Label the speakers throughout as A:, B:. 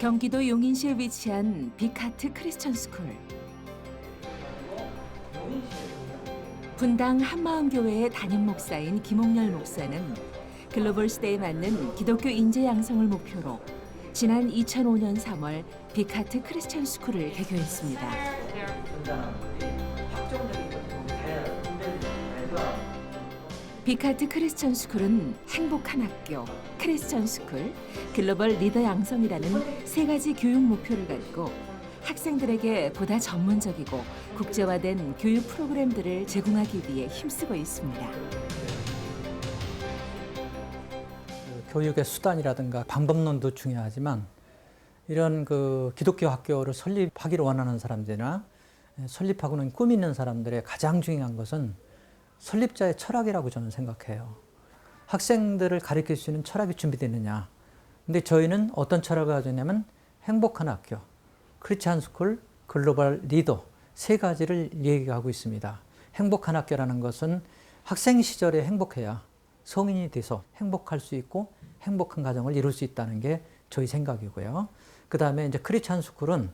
A: 경기도 용인시에 위치한 빅하트 크리스천 스쿨. 분당 한마음교회의 담임 목사인 김홍열 목사는 글로벌 시대에 맞는 기독교 인재 양성을 목표로 지난 2005년 3월 빅하트 크리스천 스쿨을 개교했습니다. 빅하트 크리스천 스쿨은 행복한 학교, 크리스천 스쿨, 글로벌 리더 양성이라는 세 가지 교육 목표를 갖고 학생들에게 보다 전문적이고 국제화된 교육 프로그램들을 제공하기 위해 힘쓰고 있습니다.
B: 그 교육의 수단이라든가 방법론도 중요하지만 이런 그 기독교 학교를 설립하기를 원하는 사람들이나 설립하고는 꿈 있는 사람들의 가장 중요한 것은 설립자의 철학이라고 저는 생각해요. 학생들을 가르칠 수 있는 철학이 준비되느냐. 근데 저희는 어떤 철학을 가지냐면 행복한 학교, 크리스찬 스쿨, 글로벌 리더 세 가지를 얘기하고 있습니다. 행복한 학교라는 것은 학생 시절에 행복해야 성인이 돼서 행복할 수 있고 행복한 가정을 이룰 수 있다는 게 저희 생각이고요. 그 다음에 이제 크리스찬 스쿨은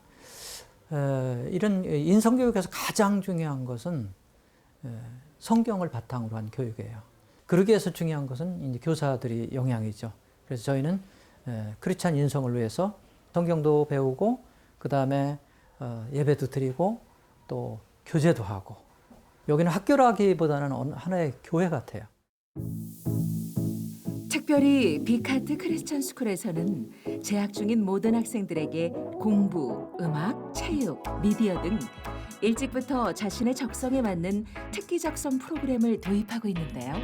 B: 에, 이런 인성교육에서 가장 중요한 것은 에, 성경을 바탕으로 한 교육이에요. 그러기 위해서 중요한 것은 이제 교사들이 영향이죠. 그래서 저희는 에, 크리스찬 인성을 위해서 성경도 배우고 그 다음에 어, 예배도 드리고 또 교제도 하고 여기는 학교라기보다는 하나의 교회 같아요.
A: 특별히 빅하트 크리스천 스쿨에서는 재학 중인 모든 학생들에게 공부, 음악, 체육, 미디어 등 일찍부터 자신의 적성에 맞는 특기 적성 프로그램을 도입하고 있는데요.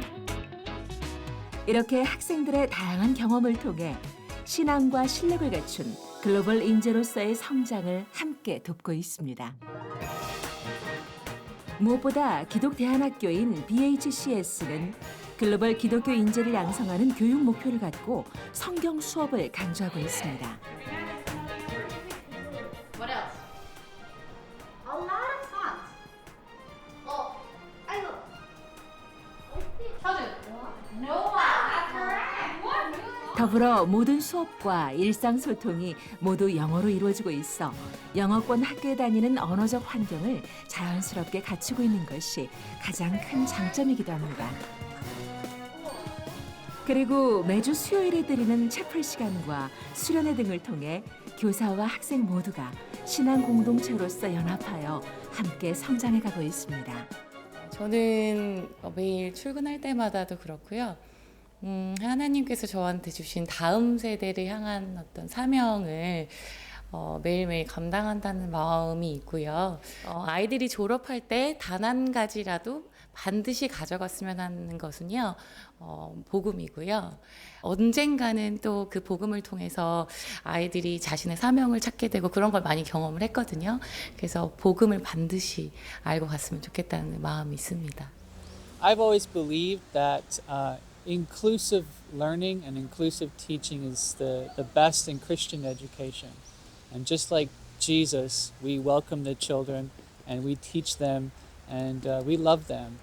A: 이렇게 학생들의 다양한 경험을 통해 신앙과 실력을 갖춘 글로벌 인재로서의 성장을 함께 돕고 있습니다. 무엇보다 기독 대안학교인 BHCS는 글로벌 기독교 인재를 양성하는 교육 목표를 갖고 성경 수업을 강조하고 있습니다. 더불어 모든 수업과 일상 소통이 모두 영어로 이루어지고 있어 영어권 학교에 다니는 언어적 환경을 자연스럽게 갖추고 있는 것이 가장 큰 장점이기도 합니다. 그리고 매주 수요일에 드리는 채플 시간과 수련회 등을 통해 교사와 학생 모두가 신앙 공동체로서 연합하여 함께 성장해 가고 있습니다.
C: 저는 매일 출근할 때마다도 그렇고요. 음, 하나님께서 저한테 주신 다음 세대를 향한 어떤 사명을 어, 매일매일 감당한다는 마음이 있고요. 어, 아이들이 졸업할 때 단 한 가지라도 반드시 가져갔으면 하는 것은요, 어, 복음이고요. 언젠가는 또 그 복음을 통해서 아이들이 자신의 사명을 찾게 되고 그런 걸 많이 경험을 했거든요. 그래서 복음을 반드시 알고 갔으면 좋겠다는 마음이 있습니다.
D: I've always believed that uh, inclusive learning and inclusive teaching is the, the best in Christian education. And just like Jesus, we welcome the children and we teach them and uh, we love them.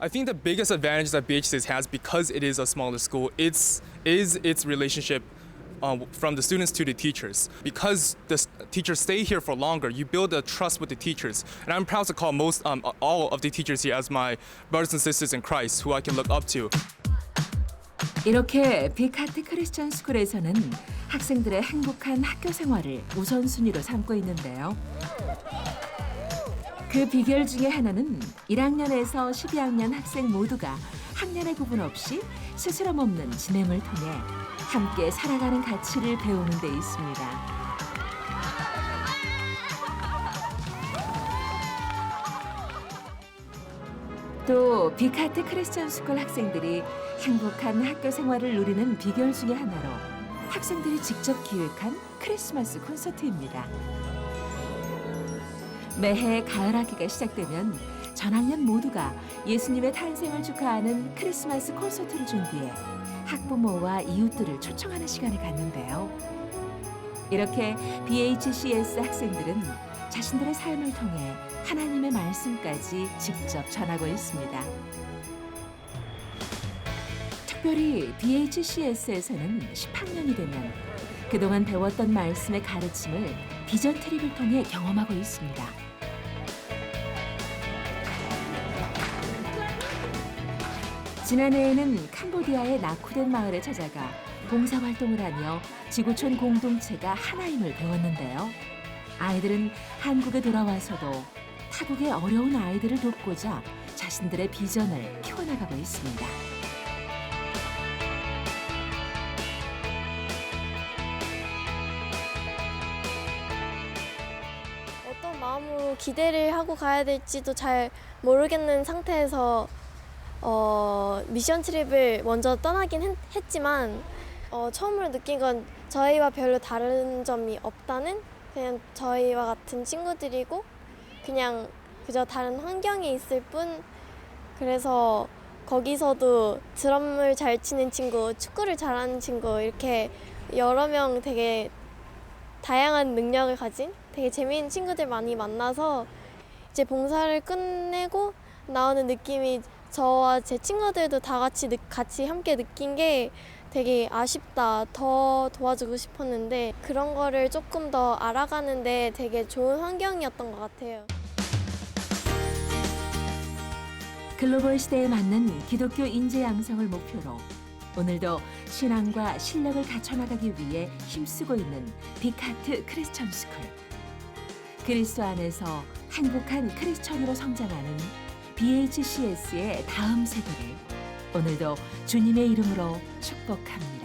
E: I think the biggest advantage that BHCS has because it is a smaller school it's, is its relationship uh, from the students to the teachers. Because the teachers stay here for longer, you build a trust with the teachers. And I'm proud to call most, um, all of the teachers here as my brothers and sisters in Christ who I can look up to.
A: 이렇게 빅하트 크리스천 스쿨에서는 학생들의 행복한 학교 생활을 우선순위로 삼고 있는데요. 그 비결 중에 하나는 1학년에서 12학년 학생 모두가 학년의 구분 없이 스스럼 없는 지냄을 통해 함께 살아가는 가치를 배우는 데 있습니다. 또 빅하트 크리스천 스쿨 학생들이 행복한 학교 생활을 누리는 비결 중에 하나로 학생들이 직접 기획한 크리스마스 콘서트입니다. 매해 가을 학기가 시작되면 전학년 모두가 예수님의 탄생을 축하하는 크리스마스 콘서트를 준비해 학부모와 이웃들을 초청하는 시간을 갖는데요. 이렇게 BHCS 학생들은 자신들의 삶을 통해 하나님의 말씀까지 직접 전하고 있습니다. 특별히 BHCS에서는 10학년이 되면 그동안 배웠던 말씀의 가르침을 비전 트립을 통해 경험하고 있습니다. 지난해에는 캄보디아의 낙후된 마을에 찾아가 봉사활동을 하며 지구촌 공동체가 하나임을 배웠는데요. 아이들은 한국에 돌아와서도 타국의 어려운 아이들을 돕고자 자신들의 비전을 키워나가고 있습니다.
F: 어떤 마음으로 기대를 하고 가야 될지도 잘 모르겠는 상태에서 어, 미션 트립을 먼저 떠나긴 했, 했지만 어, 처음으로 느낀 건 저희와 별로 다른 점이 없다는 그냥 저희와 같은 친구들이고 그냥 그저 다른 환경에 있을 뿐. 그래서 거기서도 드럼을 잘 치는 친구, 축구를 잘하는 친구 이렇게 여러 명 되게 다양한 능력을 가진 되게 재미있는 친구들 많이 만나서 이제 봉사를 끝내고 나오는 느낌이 저와 제 친구들도 다 같이 느- 같이 함께 느낀 게 되게 아쉽다. 더 도와주고 싶었는데 그런 거를 조금 더 알아가는데 되게 좋은 환경이었던 것 같아요.
A: 글로벌 시대에 맞는 기독교 인재 양성을 목표로 오늘도 신앙과 실력을 갖춰나가기 위해 힘쓰고 있는 빅하트 크리스천 스쿨. 그리스도 안에서 행복한 크리스천으로 성장하는 BHCS의 다음 세대를 오늘도 주님의 이름으로 축복합니다.